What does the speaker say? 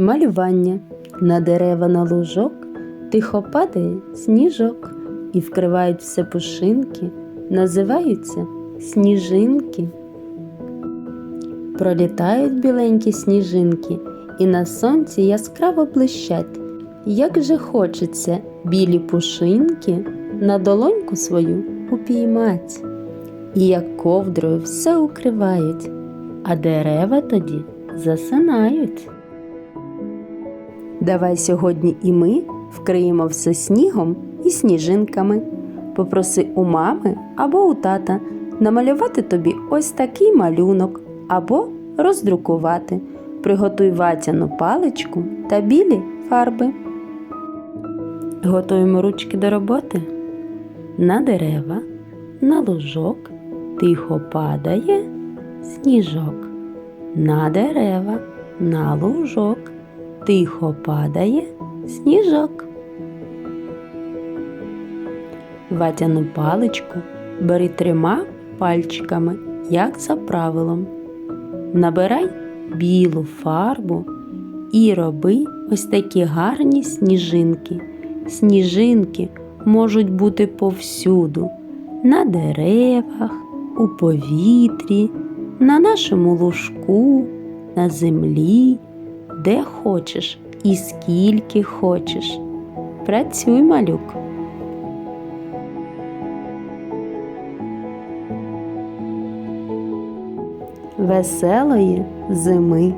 Малювання на дерева на лужок тихо падає сніжок і вкривають все пушинки, називаються сніжинки. Пролітають біленькі сніжинки і на сонці яскраво блищать. Як же хочеться білі пушинки на долоньку свою упіймать. І як ковдрою все укривають, а дерева тоді засинають. Давай сьогодні і ми вкриємо все снігом і сніжинками. Попроси у мами або у тата намалювати тобі ось такий малюнок або роздрукувати. Приготуй ватяну паличку та білі фарби. Готуємо ручки до роботи. На дерева, на лужок тихо падає сніжок. На дерева, на лужок тихо падає сніжок. Ватяну паличку бери трьома пальчиками, як за правилом. Набирай білу фарбу і роби ось такі гарні сніжинки. Сніжинки можуть бути повсюду, на деревах, у повітрі, на нашому лужку, на землі, де хочеш і скільки хочеш. Працюй, малюк. Веселої зими.